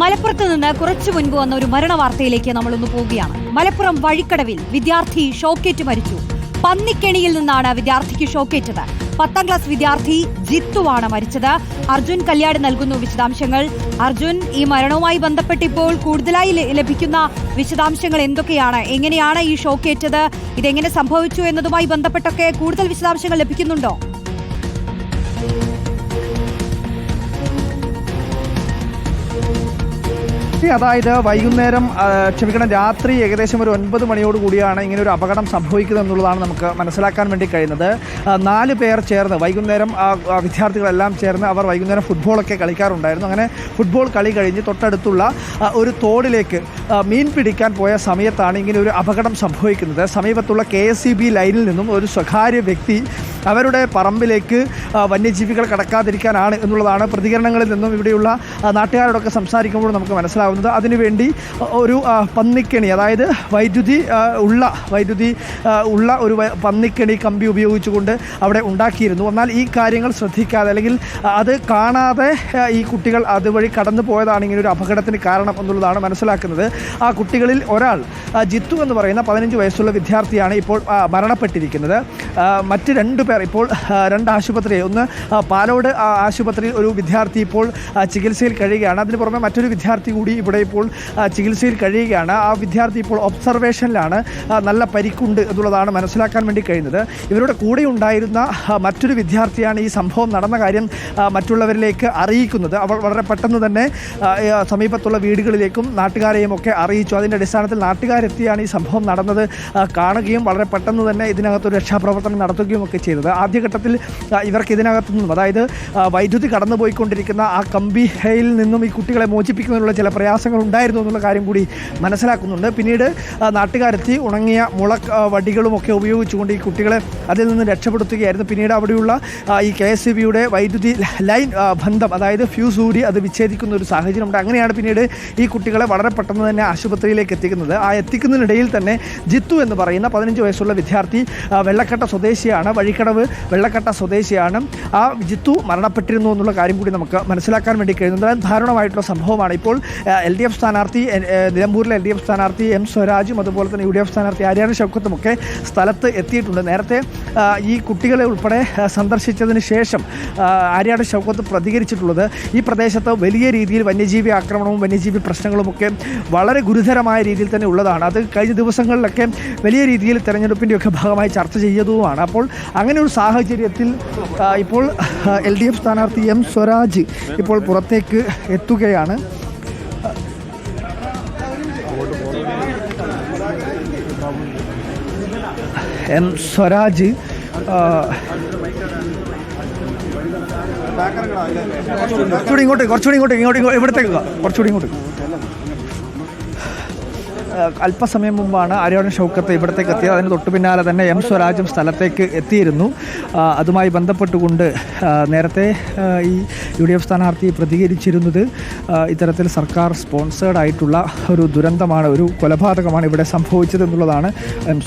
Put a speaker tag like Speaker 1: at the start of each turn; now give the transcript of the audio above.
Speaker 1: മലപ്പുറത്ത് നിന്ന് കുറച്ചു മുൻപ് വന്ന ഒരു മരണ വാർത്തയിലേക്ക് നമ്മളൊന്ന് പോവുകയാണ്. മലപ്പുറം വഴിക്കടവിൽ വിദ്യാർത്ഥി ഷോക്കേറ്റ് മരിച്ചു. പന്നിക്കെണിയിൽ നിന്നാണ് വിദ്യാർത്ഥിക്ക് ഷോക്കേറ്റത്. പത്താം ക്ലാസ് വിദ്യാർത്ഥി ജിത്തുവാണ് മരിച്ചത്. അർജുൻ കല്യാട് നൽകുന്നു വിശദാംശങ്ങൾ. അർജുൻ ഈ മരണവുമായി ബന്ധപ്പെട്ട് ഇപ്പോൾ കൂടുതലായി ലഭിക്കുന്ന വിശദാംശങ്ങൾ എന്തൊക്കെയാണ്? എങ്ങനെയാണ് ഈ ഷോക്കേറ്റത്? ഇതെങ്ങനെ സംഭവിച്ചു എന്നതുമായി ബന്ധപ്പെട്ടൊക്കെ കൂടുതൽ വിശദാംശങ്ങൾ ലഭിക്കുന്നുണ്ടോ?
Speaker 2: അതായത് വൈകുന്നേരം ക്ഷമിക്കണം രാത്രി ഏകദേശം ഒരു ഒൻപത് മണിയോട് കൂടിയാണ് ഇങ്ങനെ ഒരു അപകടം സംഭവിക്കുന്നത് എന്നുള്ളതാണ് നമുക്ക് മനസ്സിലാക്കാൻ വേണ്ടി കഴിയുന്നത്. നാല് പേർ ചേർന്ന് വൈകുന്നേരം വിദ്യാർത്ഥികളെല്ലാം ചേർന്ന് അവർ വൈകുന്നേരം ഫുട്ബോളൊക്കെ കളിക്കാറുണ്ടായിരുന്നു. അങ്ങനെ ഫുട്ബോൾ കളി കഴിഞ്ഞ് തൊട്ടടുത്തുള്ള ഒരു തോടിലേക്ക് മീൻ പിടിക്കാൻ പോയ സമയത്താണ് ഇങ്ങനെ ഒരു അപകടം സംഭവിക്കുന്നത്. സമീപത്തുള്ള കെ ലൈനിൽ നിന്നും ഒരു സ്വകാര്യ വ്യക്തി അവരുടെ പറമ്പിലേക്ക് വന്യജീവികൾ കടക്കാതിരിക്കാനാണ് എന്നുള്ളതാണ് പ്രതികരണങ്ങളിൽ നിന്നും ഇവിടെയുള്ള നാട്ടുകാരോടൊക്കെ സംസാരിക്കുമ്പോൾ നമുക്ക് മനസ്സിലാവുന്നത്. അതിനുവേണ്ടി ഒരു പന്നിക്കണി അതായത് വൈദ്യുതി ഉള്ള വൈദ്യുതി ഉള്ള ഒരു പന്നിക്കണി കമ്പി ഉപയോഗിച്ചുകൊണ്ട് അവിടെ ഉണ്ടാക്കിയിരുന്നു. എന്നാൽ ഈ കാര്യങ്ങൾ ശ്രദ്ധിക്കാതെ അല്ലെങ്കിൽ അത് കാണാതെ ഈ കുട്ടികൾ അതുവഴി കടന്നു പോയതാണ് ഇങ്ങനെ ഒരു അപകടത്തിന് കാരണം എന്നുള്ളതാണ് മനസ്സിലാക്കുന്നത്. ആ കുട്ടികളിൽ ഒരാൾ ജിത്തു എന്ന് പറയുന്ന പതിനഞ്ച് വയസ്സുള്ള വിദ്യാർത്ഥിയാണ് ഇപ്പോൾ മരണപ്പെട്ടിരിക്കുന്നത്. മറ്റ് രണ്ട് പേർ ഇപ്പോൾ രണ്ട് ആശുപത്രി ഒന്ന് പാലോട് ആശുപത്രിയിൽ ഒരു വിദ്യാർത്ഥി ഇപ്പോൾ ചികിത്സയിൽ കഴിയുകയാണ്. അതിന് പുറമെ മറ്റൊരു വിദ്യാർത്ഥി കൂടി ഇവിടെ ഇപ്പോൾ ചികിത്സയിൽ കഴിയുകയാണ്. ആ വിദ്യാർത്ഥി ഇപ്പോൾ ഒബ്സർവേഷനിലാണ് നല്ല പരിക്കുണ്ട് എന്നുള്ളതാണ് മനസ്സിലാക്കാൻ വേണ്ടി കഴിയുന്നത്. ഇവരുടെ കൂടെ ഉണ്ടായിരുന്ന മറ്റൊരു വിദ്യാർത്ഥിയാണ് ഈ സംഭവം നടന്ന കാര്യം മറ്റുള്ളവരിലേക്ക് അറിയിക്കുന്നത്. അവൾ വളരെ പെട്ടെന്ന് തന്നെ സമീപത്തുള്ള വീടുകളിലേക്കും നാട്ടുകാരെയും ഒക്കെ അറിയിച്ചു. അതിന്റെ അടിസ്ഥാനത്തിൽ നാട്ടുകാരെത്തിയാണ് ഈ സംഭവം നടന്നത് കാണുകയും വളരെ പെട്ടെന്ന് തന്നെ ഇതിനകത്തൊരു രക്ഷാപ്രവർത്തനം നടത്തുകയും ഒക്കെ ചെയ്തത്. ആദ്യഘട്ടത്തിൽ ഇവർക്ക് ഇതിനകത്തു നിന്നും അതായത് വൈദ്യുതി വൈദ്യുതി കടന്നുപോയിക്കൊണ്ടിരിക്കുന്ന ആ കമ്പിയിൽ നിന്നും ഈ കുട്ടികളെ മോചിപ്പിക്കുന്നതിനുള്ള ചില പ്രയാസങ്ങൾ ഉണ്ടായിരുന്നു എന്നുള്ള കാര്യം കൂടി മനസ്സിലാക്കുന്നുണ്ട്. പിന്നീട് നാട്ടുകാരെത്തി ഉണങ്ങിയ മുള വടികളുമൊക്കെ ഉപയോഗിച്ചുകൊണ്ട് ഈ കുട്ടികളെ അതിൽ നിന്ന് രക്ഷപ്പെടുത്തുകയായിരുന്നു. പിന്നീട് അവിടെയുള്ള ഈ കെ എസ് ബിയുടെ വൈദ്യുതി ലൈൻ ബന്ധം അതായത് ഫ്യൂസ് ഊരി അത് വിച്ഛേദിക്കുന്ന ഒരു സാഹചര്യം സാഹചര്യമുണ്ട്. അങ്ങനെയാണ് പിന്നീട് ഈ കുട്ടികളെ വളരെ പെട്ടെന്ന് തന്നെ ആശുപത്രിയിലേക്ക് എത്തിക്കുന്നത്. ആ എത്തിക്കുന്നതിനിടയിൽ തന്നെ ജിത്തു എന്ന് പറയുന്ന പതിനഞ്ച് വയസ്സുള്ള വിദ്യാർത്ഥി വെള്ളക്കട്ട സ്വദേശിയാണ്. വഴിക്കടവ് വെള്ളക്കട്ട സ്വദേശിയാണ്. ആ ജിത്തു മരണപ്പെട്ടിരുന്നു എന്നുള്ള കാര്യം കൂടി നമുക്ക് മനസ്സിലാക്കാൻ വേണ്ടി കഴിയുന്നത് ദാരുണമായിട്ടുള്ള സംഭവമാണ്. ഇപ്പോൾ എൽ ഡി എഫ് സ്ഥാനാർത്ഥി നിലമ്പൂരിലെ എൽ ഡി എഫ് സ്ഥാനാർത്ഥി എം സ്വരാജും അതുപോലെ തന്നെ യു ഡി എഫ് സ്ഥാനാർത്ഥി ആര്യാന ഷൗക്കത്തും ഒക്കെ സ്ഥലത്ത് എത്തിയിട്ടുണ്ട്. നേരത്തെ ഈ കുട്ടികളെ ഉൾപ്പെടെ സന്ദർശിച്ചതിന് ശേഷം ആര്യാട് ഷൗക്കത്ത് പ്രതികരിച്ചിട്ടുള്ളത് ഈ പ്രദേശത്ത് വലിയ രീതിയിൽ വന്യജീവി ആക്രമണവും വന്യജീവി പ്രശ്നങ്ങളുമൊക്കെ വളരെ ഗുരുതരമായ രീതിയിൽ തന്നെ ഉള്ളതാണ്. അത് കഴിഞ്ഞ ദിവസങ്ങളിലൊക്കെ വലിയ രീതിയിൽ തെരഞ്ഞെടുപ്പിന്റെയൊക്കെ ഭാഗമായി ചർച്ച ചെയ്തതുമാണ് അപ്പോൾ അങ്ങനെ ഒരു സാഹചര്യത്തിൽ ഇപ്പോൾ എൽ ഡി എഫ് സ്ഥാനാർത്ഥി എം സ്വരാജ് ഇപ്പോൾ പുറത്തേക്ക് എത്തുകയാണ്. എം സ്വരാജ് കുറച്ചുകൂടി ഇങ്ങോട്ട് കുറച്ചുകൂടി ഇങ്ങോട്ട് ഇങ്ങോട്ട് ഇവിടത്തേക്ക്. കുറച്ചുകൂടി ഇങ്ങോട്ട്. അല്പസമയം മുമ്പാണ് ആര്യാടൻ ഷൗക്കത്ത് ഇവിടത്തേക്ക് എത്തിയത്. അതിന് തൊട്ടു പിന്നാലെ തന്നെ എം സ്വരാജും സ്ഥലത്തേക്ക് എത്തിയിരുന്നു. അതുമായി ബന്ധപ്പെട്ടുകൊണ്ട് നേരത്തെ ഈ യു ഡി എഫ് സ്ഥാനാർത്ഥി പ്രതികരിച്ചിരുന്നത് ഇത്തരത്തിൽ സർക്കാർ സ്പോൺസേഡ് ആയിട്ടുള്ള ഒരു ദുരന്തമാണ് ഒരു കൊലപാതകമാണ് ഇവിടെ സംഭവിച്ചത് എന്നുള്ളതാണ് എം